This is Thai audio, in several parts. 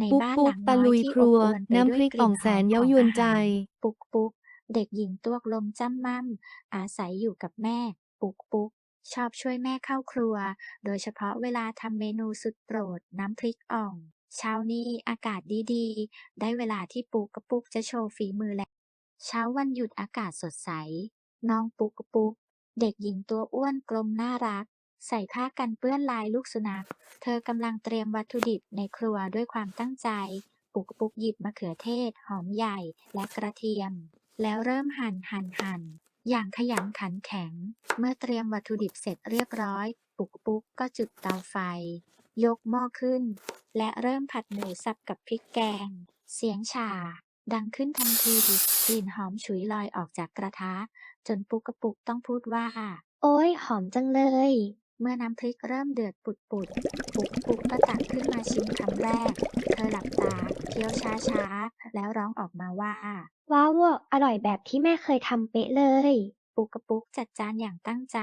ในปุ๊กบ้านปุ๊หกลังตะน้อยลุยที่คอรับวอวลไปน้ำด้พวยริกกอ่ลิ่อนงหแสอมนขเย้าองยวอานใจหารปุ๊กปุ๊กเด็กหญิงตัวกลมจ้ำม่ำอาศัยอยู่กับแม่ ปุ๊กปุ๊กชอบช่วยแม่เข้าครัว โดยเฉพาะเวลาทำเมนูสุดโปรดน้ำพริกอ่อง เช้านี้อากาศดีๆ ได้เวลาที่ปุ๊กกะปุ๊กจะโชว์ฝีมือแล้ว เช้าวันหยุดอากาศสดใส น้องปุ๊กกะปุ๊กเด็กหญิงตัวอ้วนกลมน่ารัก ใส่ผ้ากันเปื้อนลายลูกสุนัข เธอกำลังเตรียมวัตถุดิบในครัวด้วยความตั้งใจ ปุกปุกหยิบมะเขือเทศ หอมใหญ่และกระเทียม แล้วเริ่มหั่นหั่นหั่นอย่างขยันขันแข็ง เมื่อเตรียมวัตถุดิบเสร็จเรียบร้อย ปุกปุกก็จุดเตาไฟ ยกหม้อขึ้น และเริ่มผัดหมูสับกับพริกแกง เสียงฉ่า ดังขึ้นทันทีกลิ่นหอมฉุยลอยออกจากกระทะ จนปุ๊กกะปุกต้องพูดว่า โอ๊ยหอมจังเลย เมื่อน้ำพริกเริ่มเดือดปุดปุดๆปุ๊กปุ๊กก็ตักขึ้นมาชิมคำแรก เธอหลับตาเคี้ยวช้าๆแล้วร้องออกมาว่า ว้าวอร่อยแบบที่แม่เคยทำเป๊ะเลย ปุ๊กกะปุกจัดจานอย่างตั้งใจ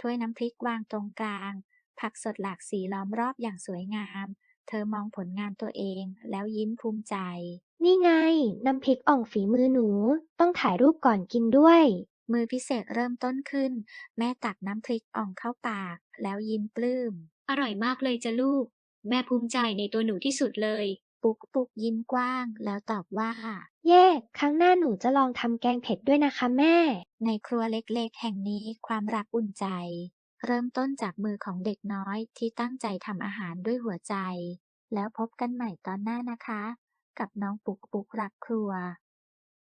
ถ้วยน้ำพริกวางตรงกลาง ผักสดหลากสีล้อมรอบอย่างสวยงาม เธอมองผลงานตัวเองแล้วยิ้มภูมิใจ นี่ไง น้ำพริกอ่องฝีมือหนู ต้องถ่ายรูปก่อนกินด้วย มือพิเศษเริ่มต้นขึ้น แม่ตักน้ำพริกอ่องเข้าปาก แล้วยิ้มปลื้ม อร่อยมากเลยจ้ะลูก แม่ภูมิใจในตัวหนูที่สุดเลย ปุ๊กปุ๊กยิ้มกว้าง แล้วตอบว่า เย่ครั้งหน้าหนูจะลองทำแกงเผ็ดด้วยนะคะแม่ ในครัวเล็กๆ แห่งนี้ความรักอุ่นใจ เริ่มต้นจากมือของเด็กน้อยที่ตั้งใจทำอาหารด้วยหัวใจ แล้วพบกันใหม่ตอนหน้านะคะ กับน้องปุกปุกรักครัว